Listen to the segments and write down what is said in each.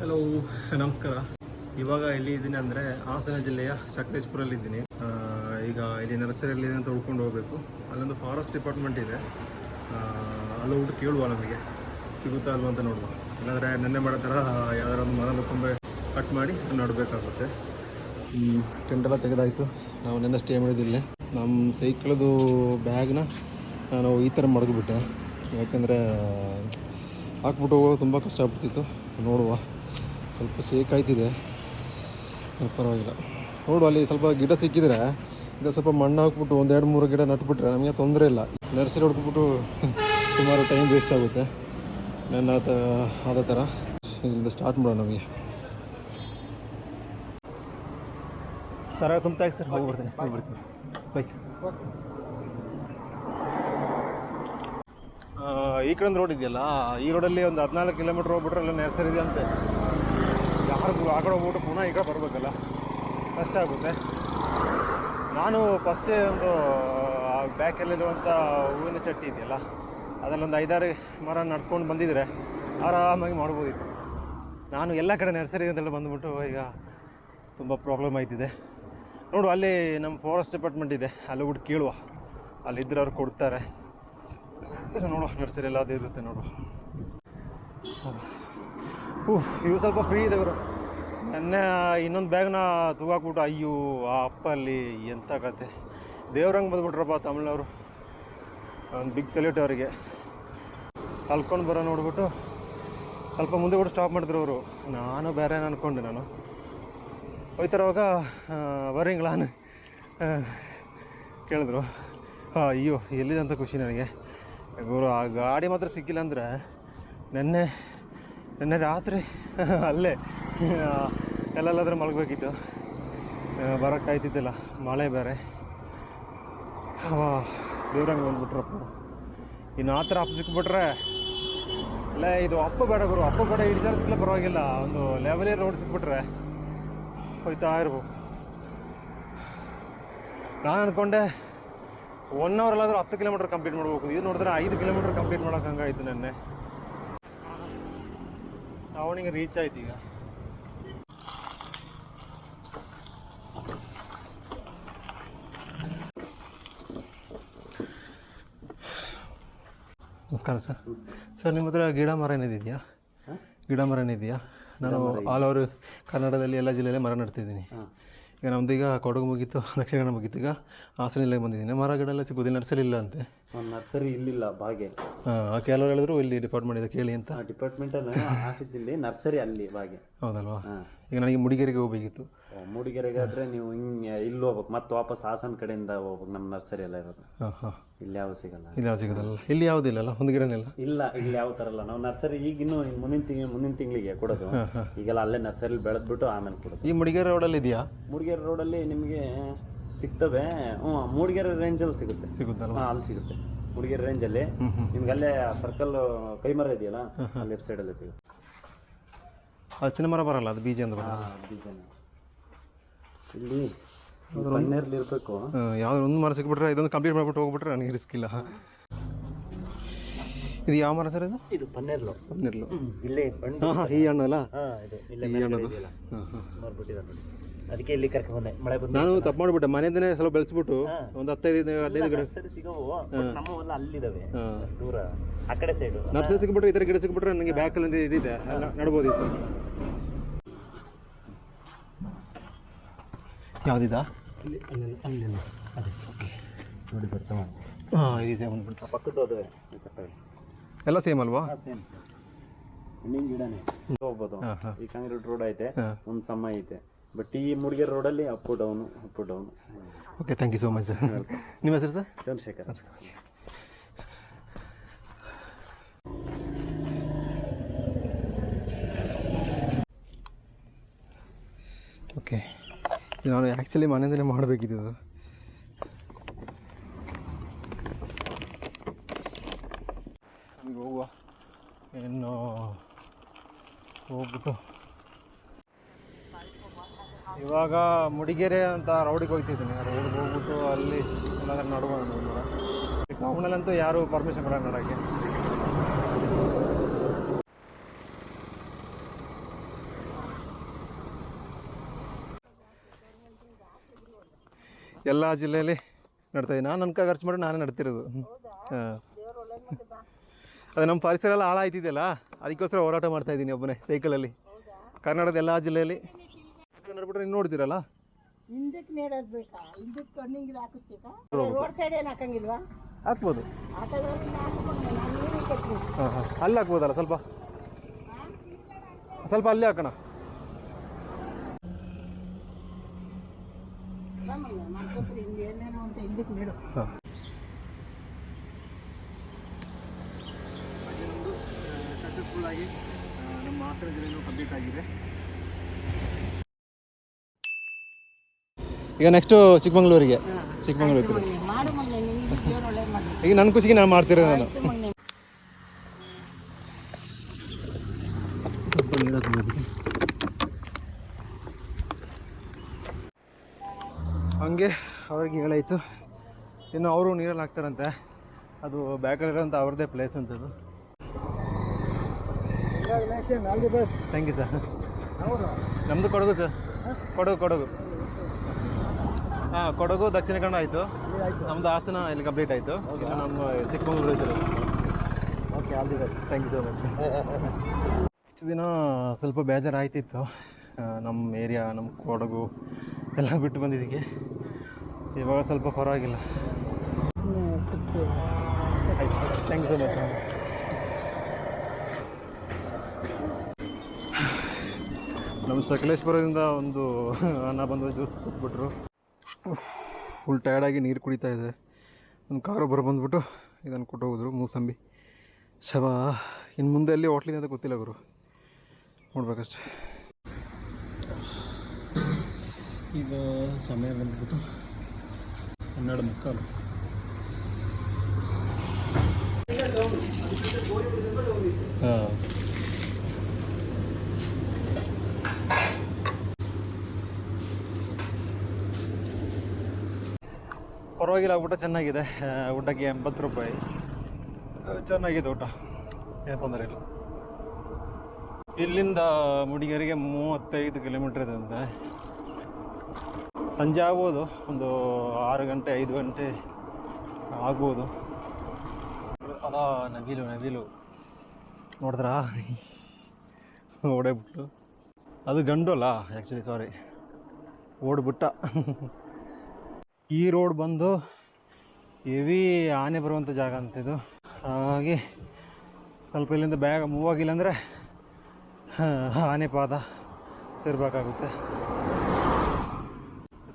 Hello ನಮಸ್ಕಾರ. ಇವಾಗ ಎಲ್ಲಿ ಇದ್ದೀನಿ ಅಂದರೆ ಹಾಸನ ಜಿಲ್ಲೆಯ ಸಕಲೇಶ್ಪುರಲ್ಲಿ ಇದ್ದೀನಿ. ಈಗ ಇಲ್ಲಿ ನರ್ಸರಿಯಲ್ಲಿ ಅಂತ ಉಳ್ಕೊಂಡು ಹೋಗಬೇಕು. ಅಲ್ಲೊಂದು ಫಾರೆಸ್ಟ್ ಡಿಪಾರ್ಟ್ಮೆಂಟ್ ಇದೆ. ಅಲ್ಲಿ ಹೋಗ್ಬಿಟ್ಟು ಕೇಳುವ ನಮಗೆ. ಸಿಗುತ್ತಾ ಅಲ್ವಾ ಅಂತ ನೋಡುವ. ಇಲ್ಲಾಂದರೆ ನೆನ್ನೆ ಮಾಡೋ ಥರ ಯಾವ್ದಾರ ಒಂದು ಮರ ಕೊಂಬೆ ಕಟ್ ಮಾಡಿ ನೋಡಬೇಕಾಗುತ್ತೆ. ಟೆಂಟೆಲ್ಲ ತೆಗೆದಾಯಿತು. ನಾವು ನೆನ್ನೆ ಸ್ಟೇ ಮಾಡಿದ್ದಿಲ್ಲ ನಮ್ಮ ಸೈಕಲ್ದು ಬ್ಯಾಗ್ನ ನಾನು ಈ ಥರ ಮಡಗಿಬಿಟ್ಟೆ. ಯಾಕಂದರೆ ಹಾಕ್ಬಿಟ್ಟು ಹೋಗೋದು ತುಂಬ ಕಷ್ಟ ಆಗ್ಬಿಡ್ತಿತ್ತು ನೋಡುವ. ಸ್ವಲ್ಪ ಶೇಕ್ ಆಯ್ತಿದೆ. ಪರವಾಗಿಲ್ಲ. ನೋಡು ಅಲ್ಲಿ ಸ್ವಲ್ಪ ಗಿಡ ಸಿಕ್ಕಿದ್ರೆ ಇದ ಸ್ವಲ್ಪ ಮಣ್ಣು ಹಾಕ್ಬಿಟ್ಟು ಒಂದು ಎರಡು ಮೂರು ಗಿಡ ನಟ್ಬಿಟ್ರೆ ನಮಗೆ ತೊಂದರೆ ಇಲ್ಲ. ನರ್ಸರಿ ಹೊಡ್ಕೊಬಿಟ್ಟು ಸುಮಾರು ಟೈಮ್ ವೇಸ್ಟ್ ಆಗುತ್ತೆ. ನನ್ನ ಆದ ಥರ. ಇಲ್ಲಿಂದ ಸ್ಟಾರ್ಟ್ ಮಾಡೋಣ ನಮಗೆ. ಸರ ತುಂಬ ಸರ್. ಹೋಗ್ಬಿಡ್ತೀನಿ. ಹೋಗ್ಬಿಡ್ತೀನಿ. Bye sir. ಈ ಕಡೆ ರೋಡ್ ಇದೆಯಲ್ಲ? ಈ ರೋಡಲ್ಲಿ ಒಂದು ಹದಿನಾಲ್ಕು ಕಿಲೋಮೀಟ್ರ್ ಹೋಗ್ಬಿಟ್ರೆ ಎಲ್ಲ ನರ್ಸರಿ ಇದೆ ಅಂತೆ. ಯಾರಿಗೂ ಆ ಕಡೆ ಹೋಗ್ಬಿಟ್ಟು ಪುನಃ ಈ ಕಡೆ ಬರಬೇಕಲ್ಲ? ಕಷ್ಟ ಆಗುತ್ತೆ. ನಾನು ಫಸ್ಟೇ ಒಂದು ಬ್ಯಾಕಲ್ಲಿರುವಂಥ ಹೂವಿನ ಚಟ್ಟಿ ಇದೆಯಲ್ಲ ಅದರಲ್ಲೊಂದು ಐದಾರು ಮರ ನಡ್ಕೊಂಡು ಬಂದಿದ್ರೆ ಆರಾಮಾಗಿ ಮಾಡ್ಬೋದಿತ್ತು. ನಾನು ಎಲ್ಲ ಕಡೆ ನರ್ಸರಿ ಅಂತೆಲ್ಲ ಬಂದುಬಿಟ್ಟು ಈಗ ತುಂಬ ಪ್ರಾಬ್ಲಮ್ ಆಯ್ತಿದೆ. ನೋಡು, ಅಲ್ಲಿ ನಮ್ಮ ಫಾರೆಸ್ಟ್ ಡಿಪಾರ್ಟ್ಮೆಂಟ್ ಇದೆ. ಅಲ್ಲಿ ಬಿಟ್ಟು ಕೇಳುವ. ಅಲ್ಲಿದ್ದರೆ ಅವ್ರು ಕೊಡ್ತಾರೆ. ನೋಡುವ ನರ್ಸರಿ ಎಲ್ಲ ಅದೇ ಇರುತ್ತೆ ನೋಡುವ ಹ್ಞೂ ಇವು ಸ್ವಲ್ಪ ಫ್ರೀ ಇದೆ ಇವರು ನೆನ್ನೆ ಇನ್ನೊಂದು ಬ್ಯಾಗ್ನ ತೂಗಾಕ್ಬಿಟ್ಟು, ಅಯ್ಯೋ, ಆ ಅಪ್ಪಲ್ಲಿ ಎಂಥ ಕತೆ. ದೇವ್ರಂಗೆ ಬಂದ್ಬಿಟ್ರಪ್ಪ ತಮಿಳ್ನವರು. ಒಂದು ಬಿಗ್ ಸೆಲ್ಯೂಟ್ ಅವರಿಗೆ. ಕಲ್ಕೊಂಡು ಬರೋ ನೋಡ್ಬಿಟ್ಟು, ಸ್ವಲ್ಪ ಮುಂದೆ ಕೂಡ ಸ್ಟಾಪ್ ಮಾಡಿದ್ರು ಅವರು. ನಾನು ಬೇರೆ ಅನ್ಕೊಂಡೆ ನಾನು. ಹೋಯ್ತಾರವಾಗ ಬರೀಂಗ್ಲಾನ್ ಕೇಳಿದ್ರು. ಹಾಂ ಅಯ್ಯೋ, ಎಲ್ಲಿದೆ ಅಂತ ಖುಷಿ ನನಗೆ. ಗುರು ಆ ಗಾಡಿ ಮಾತ್ರ ಸಿಕ್ಕಿಲ್ಲ ಅಂದರೆ ನೆನ್ನೆ ನೆನ್ನೆ ರಾತ್ರಿ ಅಲ್ಲೇ ಎಲ್ಲೆಲ್ಲಾದ್ರೂ ಮಲಗಬೇಕಿತ್ತು. ಬರೋಕ್ಕಾಯ್ತಿದ್ದಿಲ್ಲ ಮಳೆ ಬೇರೆ. ವಾ ದೇವ್ರಂಗೆ ಬಂದ್ಬಿಟ್ರಪ್ಪ. ಇನ್ನು ಆ ಥರ ಅಪ್ಪ ಸಿಕ್ಬಿಟ್ರೆ ಇಲ್ಲ ಇದು ಅಪ್ಪ ಬೇಡ ಗುರು, ಅಪ್ಪ ಬೇಡ ಹಿಡಿದಾರ ಸಿಕ್ಕಲೇ ಪರವಾಗಿಲ್ಲ. ಒಂದು ಲೆವೆಲೇ ರೋಡ್ ಸಿಕ್ಬಿಟ್ರೆ ಹೋಯ್ತಾ ಇರ್ಬೋದು ನಾನು ಅನ್ಕೊಂಡೆ ಒನ್ ಅವರಲ್ಲಾದರೂ ಹತ್ತು ಕಿಲೋಮೀಟರ್ ಕಂಪ್ಲೀಟ್ ಮಾಡಬೇಕು. ಇದು ನೋಡಿದ್ರೆ ಐದು ಕಿಲೋಮೀಟರ್ ಕಂಪ್ಲೀಟ್ ಮಾಡೋಕೆ ಹಂಗಾಯ್ತು ನೆನ್ನೆ. ಟೌನಿಂಗ್ ರೀಚ್ ಆಯ್ತು ಈಗ. ನಮಸ್ಕಾರ ಸರ್. ಸರ್ ನಿಮ್ಮ ಹತ್ರ ಗಿಡ ಮರ ಏನಿದೆಯಾ ಗಿಡ ಮರ ಏನಿದೆಯಾ? ನಾನು ಆಲ್ ಓವರ್ ಕನ್ನಡದಲ್ಲಿ ಎಲ್ಲ ಜಿಲ್ಲೆಯಲ್ಲೇ ಮರ ನೆಡ್ತಿದ್ದೀನಿ. ಈಗ ನಮ್ದು ಈಗ ಕೊಡಗು ಮುಗೀತು, ದಕ್ಷಿಣ ಕನ್ನಡ ಮುಗೀತು. ಈಗ ಹಾಸನ ಬಂದಿದ್ದೀನಿ. ಮರ ಗಿಡ ಎಲ್ಲ ಸಿಗೋದಿಲ್ಲ ನರ್ಸರಿ ಇಲ್ಲ ಅಂತೆ. ನರ್ಸರಿ ಇಲ್ಲಿಲ್ಲ ಬಾಗೆ. ಹಾಂ ಕೆಲವರು ಹೇಳಿದ್ರು ಇಲ್ಲಿ ಡಿಪಾರ್ಟ್ಮೆಂಟ್ ಇದೆ ಕೇಳಿ ಅಂತ. ಡಿಪಾರ್ಟ್ಮೆಂಟ್ ಆಫೀಸ್ ಇಲ್ಲಿ ನರ್ಸರಿ ಅಲ್ಲಿ ಬಾಗೆ. ಹೌದಲ್ವಾ. ಈಗ ನನಗೆ ಮುಡಿಗೆರೆಗೆ ಹೋಗ್ಬೇಕಿತ್ತು. ಮೂಡಿಗೆರೆಗಾದ್ರೆ ನೀವು ಹಿಂಗೆ ಇಲ್ಲಿ ಹೋಗ್ಬೇಕು ಮತ್ತೆ ವಾಪಸ್ ಹಾಸನ ಕಡೆಯಿಂದ ಹೋಗ್ಬೇಕು ನಮ್ಮ ನರ್ಸರಿ ಎಲ್ಲ ಇರೋದು. ಇಲ್ಲಿ ಯಾವ ಸಿಗಲ್ಲ. ಇಲ್ಲಿ ಯಾವ್ದು ಸಿಗೋದಲ್ಲ? ಇಲ್ಲಿ ಯಾವುದಿಲ್ಲಲ್ಲ ಒಂದು ಗಿಡನೇ ಇಲ್ಲ? ಇಲ್ಲಿ ಯಾವ ಥರ ಇಲ್ಲ. ನಾವು ನರ್ಸರಿ ಈಗ ಇನ್ನು ಮುಂದಿನ ತಿಂಗಳು ಮುಂದಿನ ತಿಂಗಳಿಗೆ ಕೊಡೋದು. ಈಗೆಲ್ಲ ಅಲ್ಲೇ ನರ್ಸರಿ ಬೆಳೆದ್ಬಿಟ್ಟು ಆಮೇಲೆ ಕೊಡೋದು. ಈ ಮುಡಿಗೇರಿ ರೋಡಲ್ಲಿ ಇದೆಯಾ? ಮುಡಿಗೆರೆ ರೋಡಲ್ಲಿ ನಿಮಗೆ ಸಿಗ್ತವೆ. ಹ್ಞೂ ಮೂಡಿಗೆರೆ ರೇಂಜಲ್ಲಿ ಸಿಗುತ್ತೆ. ಸಿಗುತ್ತಲ್ವಾ? ಹಾಂ ಅಲ್ಲಿ ಸಿಗುತ್ತೆ. ಮೂಡಿಗೆರೆ ರೇಂಜಲ್ಲಿ ನಿಮ್ಗೆ ಅಲ್ಲೇ ಸರ್ಕಲ್ ಕೈಮರ ಇದೆಯಲ್ಲ ಲೆಫ್ಟ್ ಸೈಡಲ್ಲೇ ಸಿಗುತ್ತೆ. ಹಲಸಿನ ಮರ ಬರಲ್ಲ ಅದು ಬೀಜ ಅಂತ ಬರಲ್ಲ? ಹಾಂ ಬೀಜನ ಇಲ್ಲಿ ಪನ್ನೀರ್ಲಿ ಇರಬೇಕು. ಯಾವ್ದು ಒಂದು ಮರ ಸಿಕ್ಬಿಟ್ರೆ ಇದೊಂದು ಕಂಪ್ಲೀಟ್ ಮಾಡ್ಬಿಟ್ಟು ಹೋಗ್ಬಿಟ್ರೆ ನನಗೆ ರಿಸ್ಕ್ ಇಲ್ಲ. ಇದು ಯಾವ ಮರ ಸರ್ ಇದು? ಇದು ಪನ್ನೀರ್ಲು ನಿರ್ಲು ಇಲ್ಲೇ ಹಾಂ ಈ ಹಣ್ಣು ಅಲ್ಲ? ಈ ಮೇಲ್ಗಡೆ ಹಾಂ ನೋಡಿ. ಅದಕ್ಕೆ ಇಲ್ಲಿ ಕರ್ಕೊಂಡು ಬಂದೆ. ಮಳೆ ಬಂದು ನಾನು ತಪ್ಪು ಮಾಡ್ಬಿಟ್ಟೆ. ಮನೆಯಿಂದನೇ ಸ್ವಲ್ಪ ಬೆಳೆಸ್ಬಿಟ್ಟು ಒಂದು ಹತ್ತೈದು ಹದಿನೈದು ಗಿಡ ನರ್ಸರಿ ಸಿಗವು. ನಮ್ಮ ಹೊಲ ಅಲ್ಲಿದ್ದಾವೆ. ದೂರ. ಆ ಕಡೆ ಸೈಡು ನರ್ಸರಿ ಸಿಕ್ಬಿಟ್ರೆ ಥರ ಗಿಡ ಸಿಕ್ಬಿಟ್ರೆ ನನಗೆ ಬ್ಯಾಕಲ್ಲಿ ಇದಿದೆ ನಡ್ಬೋದಿತ್ತು. ಯಾವುದಿದಾ? ಓಕೆ. ನೋಡಿ ಬರ್ತಾವ ಹಾಂ ಇದೆ ಬಂದ್ಬಿಡ್ತು. ಪಕ್ಕದ್ದು ಅದೇ ಎಲ್ಲ ಸೇಮ್ ಅಲ್ವಾ? ಸೇಮ್ ಹಣ್ಣಿನ ಗಿಡನೇ? ಹೋಗ್ಬೋದು ಈ ಕಾಂಕ್ರೀಟ್ ರೋಡ್ ಐತೆ. ಒಂದು ಸಮ ಐತೆ. ಬಟ್ ಈ ಮೂಡಿಗೆರೆ ರೋಡಲ್ಲಿ up down up down okay thank you so much sir ನಿಮ್ಮ ಹೆಸರು ಸರ್ ಚಂದ್ರಶೇಖರ್. ಓಕೆ ನಾನು ಆ್ಯಕ್ಚುಲಿ ಮನೆಯಿಂದಲೇ ಮಾಡಬೇಕಿದ್ದು ನಮಗೆ ಹೋಗುವ. ಏನು ಹೋಗ್ಬಿಟ್ಟು ಇವಾಗ ಮುಡಿಗೆರೆ ಅಂತ ರೌಡಿಗೆ ಹೋಗ್ತಿದ್ದೀನಿ. ರೌಡಿಗೆ ಹೋಗ್ಬಿಟ್ಟು ಅಲ್ಲಿ ಏನಾದ್ರೂ ನಡ್ಬೋದು ಕಾಮನಲ್ಲಂತೂ ಯಾರು ಪರ್ಮಿಷನ್ ಕೊಡೋಣ ನೋಡೋಕ್ಕೆ. ಎಲ್ಲ ಜಿಲ್ಲೆಯಲ್ಲಿ ನಡ್ತಾ ಇದ್ದೀನಿ ನಾನು ನನ್ಕಾಗಿ ಖರ್ಚು ಮಾಡಿ ನಾನೇ ನಡ್ತಿರೋದು. ಹಾಂ. ಅದು ನಮ್ಮ ಪರಿಸರ ಎಲ್ಲ ಹಾಳಾಯ್ತಿದೆಯಲ್ಲ? ಅದಕ್ಕೋಸ್ಕರ ಹೋರಾಟ ಮಾಡ್ತಾಯಿದ್ದೀನಿ ಒಬ್ಬನೇ ಸೈಕಲಲ್ಲಿ ಕರ್ನಾಟಕದ ಎಲ್ಲ ಜಿಲ್ಲೆಯಲ್ಲಿ ನಡ್ಬಿಟ್ರೆ ನೀವು ನೋಡ್ತೀರಲ್ಲ? ಹಿಂದಕ್ಕೆ ನೇಡೋದು ಬೇಕಾ? ಹಿಂದಕ್ಕೆ ಕಣ್ಣಿಂಗಿಲ್ಲ ಹಾಕಿಸ್ಬೇಕಾ? ರೋಡ್ ಸೈಡ್ ಏನು ಹಾಕಂಗಿಲ್ವಾ? ಹಾಕ್ಬೋದು. ಕಟ್ಟಿ ಹಾಂ ಹಾಂ. ಅಲ್ಲಿ ಹಾಕ್ಬೋದಲ್ಲ ಸ್ವಲ್ಪ? ಸ್ವಲ್ಪ ಅಲ್ಲೇ ಹಾಕೋಣ. ಹಾಂ. ಸಕ್ಸಸ್ಫುಲ್ ಆಗಿ ನಮ್ಮ ಹಾಸನ ಜಿಲ್ಲೆಯೂ ಕಂಪ್ಲೀಟ್ ಆಗಿದೆ. ಈಗ ನೆಕ್ಸ್ಟು ಚಿಕ್ಕಮಂಗ್ಳೂರಿಗೆ. ಚಿಕ್ಕಮಂಗ್ಳೂರು ಈಗ ನನ್ನ ಖುಷಿಗೆ ನಾನು ಮಾಡ್ತಿರೋದು ನಾನು. ಹಂಗೆ ಅವ್ರಿಗೆ ಹೇಳಾಯಿತು. ಇನ್ನು ಅವರು ನೀರಲ್ಲಿ ಹಾಕ್ತಾರಂತೆ. ಅದು ಬ್ಯಾಕಲ್ಲಿರೋಂಥ ಅವ್ರದ್ದೇ ಪ್ಲೇಸ್ ಅಂತದು ಥ್ಯಾಂಕ್ ಯು ಸರ್ ನಮ್ಮದು ಕೊಡಗು ಸರ್ ಕೊಡಗು ಕೊಡಗು. ಹಾಂ ಕೊಡಗು ದಕ್ಷಿಣ ಕನ್ನಡ ಆಯಿತು. ನಮ್ದು ಹಾಸನ ಇಲ್ಲಿ ಕಂಪ್ಲೀಟ್ ಆಯಿತು. ಇನ್ನು ನಮ್ಮ ಚಿಕ್ಕಮಗಳೂರು ಇದ್ರು okay all the best thank you so much ಇಷ್ಟು ದಿನ ಸ್ವಲ್ಪ ಬೇಜಾರಾಯ್ತಿತ್ತು. ನಮ್ಮ ಏರಿಯಾ ನಮ್ಮ ಕೊಡಗು ಎಲ್ಲ ಬಿಟ್ಟು ಬಂದಿದ್ದಕ್ಕೆ. ಇವಾಗ ಸ್ವಲ್ಪ ಪರವಾಗಿಲ್ಲ. ಥ್ಯಾಂಕ್ ಯು ಸೊ ಮಚ್ ನಮ್ಮ ಸಕಲೇಶ್ವರದಿಂದ ಒಂದು ಅನ್ನ ಬಂದು ಜ್ಯೂಸ್ ಕೊಟ್ಬಿಟ್ರು. ಫುಲ್ ಟಯರ್ಡಾಗಿ ನೀರು ಕುಡಿತಾ ಇದೆ. ಒಂದು ಕಾರು ಬರೋ ಬಂದ್ಬಿಟ್ಟು ಇದನ್ನು ಕೊಟ್ಟು ಹೋದರು ಮೂಸಂಬಿ. ಶವ ಇನ್ನು ಮುಂದೆ ಅಲ್ಲಿ ಹೋಟ್ಲಿಂದ ಅಂತ ಗೊತ್ತಿಲ್ಲ ಗುರು. ನೋಡ್ಬೇಕಷ್ಟೆ. ಈಗ ಸಮಯ ಬಂದ್ಬಿಟ್ಟು ಹನ್ನೆರಡು ಮುಕ್ಕಾಲು. ಪರವಾಗಿಲ್ಲ, ಊಟ ಚೆನ್ನಾಗಿದೆ. ಊಟಕ್ಕೆ ಎಂಬತ್ತು ರೂಪಾಯಿ. ಚೆನ್ನಾಗಿದೆ ಊಟ. ಏನು ತೊಂದರೆ ಇಲ್ಲ. ಇಲ್ಲಿಂದ ಮುಡಿಗೇರಿಗೆ ಮೂವತ್ತೈದು ಕಿಲೋಮೀಟ್ರ್ ಇದೆ ಅಂತೆ ಸಂಜೆ ಆಗ್ಬೋದು, ಒಂದು ಆರು ಗಂಟೆ, ಐದು ಗಂಟೆ ಆಗ್ಬೋದು. ಅಲ್ಲ ನವಿಲು ನವಿಲು. ನೋಡಿದ್ರಾ? ಓಡೇಬಿಟ್ಟು ಅದು ಗಂಡು ಅಲ್ಲ ಆ್ಯಕ್ಚುಲಿ ಸಾರಿ ಓಡ್ಬಿಟ್ಟ. ಈ ರೋಡ್ ಬಂದು ಹೆವಿ ಆನೆ ಬರುವಂಥ ಜಾಗ ಅಂತ ಇದು. ಹಾಗಾಗಿ ಸ್ವಲ್ಪ ಇಲ್ಲಿಂದ ಬ್ಯಾಗ್ ಮೂವ್ ಆಗಿಲ್ಲ ಅಂದರೆ ಆನೆ ಪಾದ ಸೇರಬೇಕಾಗುತ್ತೆ.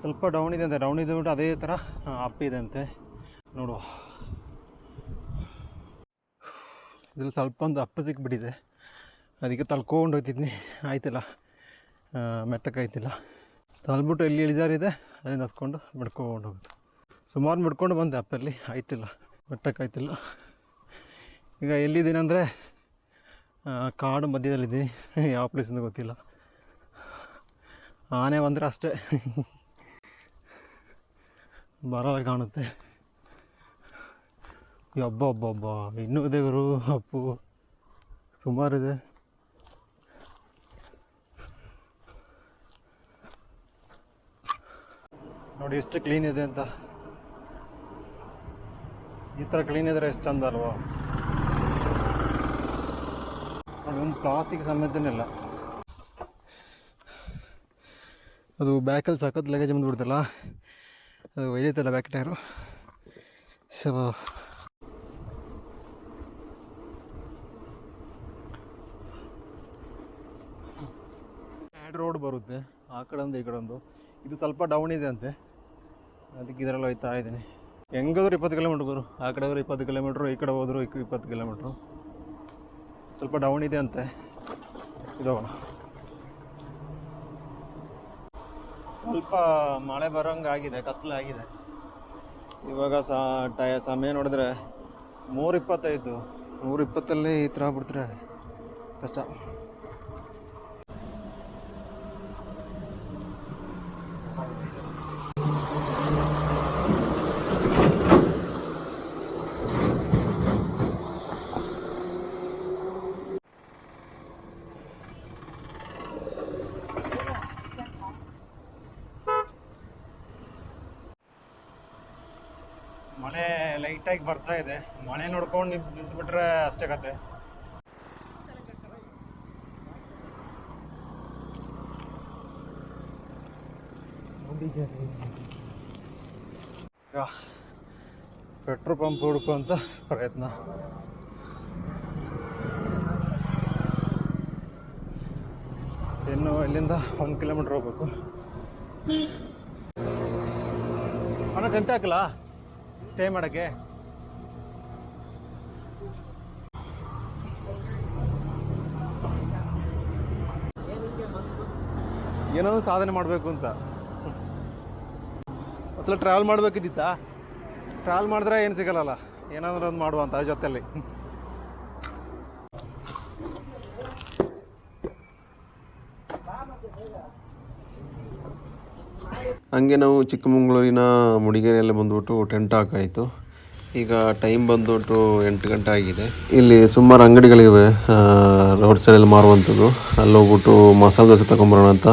ಸ್ವಲ್ಪ ಡೌನ್ ಇದೆ ಅಂತೆ ಡೌನ್ ಇದೆ ಬಿಟ್ಟು ಅದೇ ಥರ ಅಪ್ ಇದೆ ಅಂತೆ. ನೋಡುವ. ಇದ್ರಲ್ಲಿ ಸ್ವಲ್ಪ ಒಂದು ಅಪ್ಪ ಸಿಕ್ಬಿಟ್ಟಿದೆ. ಅದಕ್ಕೆ ತಳ್ಕೊಂಡು ಹೋಗ್ತಿದ್ನಿ. ಆಯ್ತಿಲ್ಲ? ಮೆಟ್ಟಕ್ಕಾಯ್ತಿಲ್ಲ ತಳ್ಬಿಟ್ಟು ಎಲ್ಲಿ ಇಳಿಜಾರಿದೆ? ಅಲ್ಲಿಂದ ಹತ್ಕೊಂಡು ಬಿಡ್ಕೊಂಡು ಹೋಗುತ್ತೆ ಸುಮಾರು ಬಿಡ್ಕೊಂಡು ಬಂದೆ ಅಪ್ಪಲ್ಲಿ. ಆಯ್ತಿಲ್ಲ ಬೆಟ್ಟಕ್ಕಾಯ್ತಿಲ್ಲ ಈಗ ಎಲ್ಲಿದ್ದೀನಿ ಅಂದರೆ ಕಾಡು ಮಧ್ಯದಲ್ಲಿದ್ದೀನಿ. ಯಾವ ಪ್ಲೇಸಿಂದ ಗೊತ್ತಿಲ್ಲ. ಆನೆ ಬಂದರೆ ಅಷ್ಟೇ. ಬರ ಕಾಣುತ್ತೆ. ಅಬ್ಬ ಅಬ್ಬ ಅಬ್ಬ ಇನ್ನೂ ಇದೆ ಗುರು, ಅಪ್ಪು. ಸುಮಾರಿದೆ ನೋಡಿ ಎಷ್ಟು ಕ್ಲೀನ್ ಇದೆ ಅಂತ. ಈ ಥರ ಕ್ಲೀನ್ ಇದ್ರೆ ಎಷ್ಟು ಚಂದ ಅಲ್ವಾ? ನೋಡಿ, ಒಂದು ಪ್ಲಾಸ್ಟಿಕ್ ಸಮೇತನಿಲ್ಲ ಅದು ಬ್ಯಾಕಲ್ಲಿ ಸಖತ್ ಲಗೇಜ್ ಬಂದುಬಿಡ್ತಲ್ಲ ಅದು ಒಯ್ಯತ್ತಲ್ಲ ಬ್ಯಾಕ್ ಟೈರು ಸೊ ರೋಡ್ ಬರುತ್ತೆ, ಆ ಕಡೆ ಒಂದು ಈ ಕಡೆ ಒಂದು ಇದು ಸ್ವಲ್ಪ ಡೌನ್ ಇದೆ ಅಂತೆ. ಅದಕ್ಕೆ ಇದರಲ್ಲಿ ಹೋಯ್ತಾ ಇದ್ದೀನಿ. ಹೆಂಗಾದ್ರು ಇಪ್ಪತ್ತು ಕಿಲೋಮೀಟ್ರ್ ಗುರು. ಆ ಕಡೆ ಹೋದ್ರೆ ಇಪ್ಪತ್ತು ಕಿಲೋಮೀಟ್ರು, ಈ ಕಡೆ ಹೋದ್ರು ಇಪ್ಪತ್ತು ಕಿಲೋಮೀಟ್ರು. ಸ್ವಲ್ಪ ಡೌನ್ ಇದೆ ಅಂತೆ. ಇದೋಗೋಣ ಸ್ವಲ್ಪ ಮಳೆ ಬರೋಂಗೆ ಆಗಿದೆ, ಕತ್ಲೆ ಆಗಿದೆ. ಇವಾಗ ಸಾ ಟಯ ಸಮಯ ನೋಡಿದ್ರೆ ಮೂರು ಇಪ್ಪತ್ತೈದು. ನೂರಿಪ್ಪತ್ತಲ್ಲಿ ಈ ಥರ ಆಗ್ಬಿಡ್ತಾರೆ ಕಷ್ಟ. ಲೈಟಾಗಿ ಬರ್ತಾ ಇದೆ. ಮಳೆ ನೋಡ್ಕೊಂಡು ನಿಂತು ನಿಂತ್ಬಿಟ್ರೆ ಅಷ್ಟೇ ಕತೆ. ಪೆಟ್ರೋಲ್ ಪಂಪ್ ಹುಡುಕುವಂತ ಪ್ರಯತ್ನ. ಇನ್ನು ಇಲ್ಲಿಂದ ಒಂದು ಕಿಲೋಮೀಟ್ರ್ ಹೋಗ್ಬೇಕು. ಅಣ್ಣ, ಗಂಟೆ ಹಾಕಲ್ಲ? ಸ್ಟೇ ಮಾಡೋಕ್ಕೆ? ಏನೋ ಸಾಧನೆ ಮಾಡಬೇಕು ಅಂತ. ಅಸಲ ಟ್ರಾವೆಲ್ ಮಾಡಬೇಕಿದ್ದಿತ್ತಾ? ಟ್ರಾವೆಲ್ ಮಾಡಿದ್ರೆ ಏನು ಸಿಗಲ್ಲಲ್ಲ. ಏನಾದರೂ ಒಂದು ಮಾಡುವ ಅಂತ ಜೊತೆಯಲ್ಲಿ. ಹಂಗೆ ನಾವು ಚಿಕ್ಕಮಗಳೂರಿನ ಮುಡಿಗೆರೆಯಲ್ಲಿ ಬಂದ್ಬಿಟ್ಟು ಟೆಂಟ್ ಹಾಕಾಯಿತು. ಈಗ ಟೈಮ್ ಬಂದ್ಬಿಟ್ಟು ಎಂಟು ಗಂಟೆ ಆಗಿದೆ. ಇಲ್ಲಿ ಸುಮಾರು ಅಂಗಡಿಗಳಿವೆ ರೋಡ್ ಸೈಡಲ್ಲಿ ಮಾರುವಂಥದ್ದು. ಅಲ್ಲಿ ಹೋಗ್ಬಿಟ್ಟು ಮಸಾಲೆ ದೋಸೆ ತಗೊಂಬರೋಣ ಅಂತ.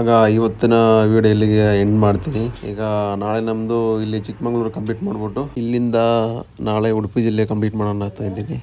ಆಗ ಇವತ್ತಿನ ವಿಡಿಯೋ ಇಲ್ಲಿಗೆ ಎಂಡ್ ಮಾಡ್ತೀನಿ. ಈಗ ನಾಳೆ ನಮ್ಮದು ಇಲ್ಲಿ ಚಿಕ್ಕಮಗಳೂರು ಕಂಪ್ಲೀಟ್ ಮಾಡಿಬಿಟ್ಟು ಇಲ್ಲಿಂದ ನಾಳೆ ಉಡುಪಿ ಜಿಲ್ಲೆ ಕಂಪ್ಲೀಟ್ ಮಾಡೋಣ ಅಂತ ಇದ್ದೀನಿ.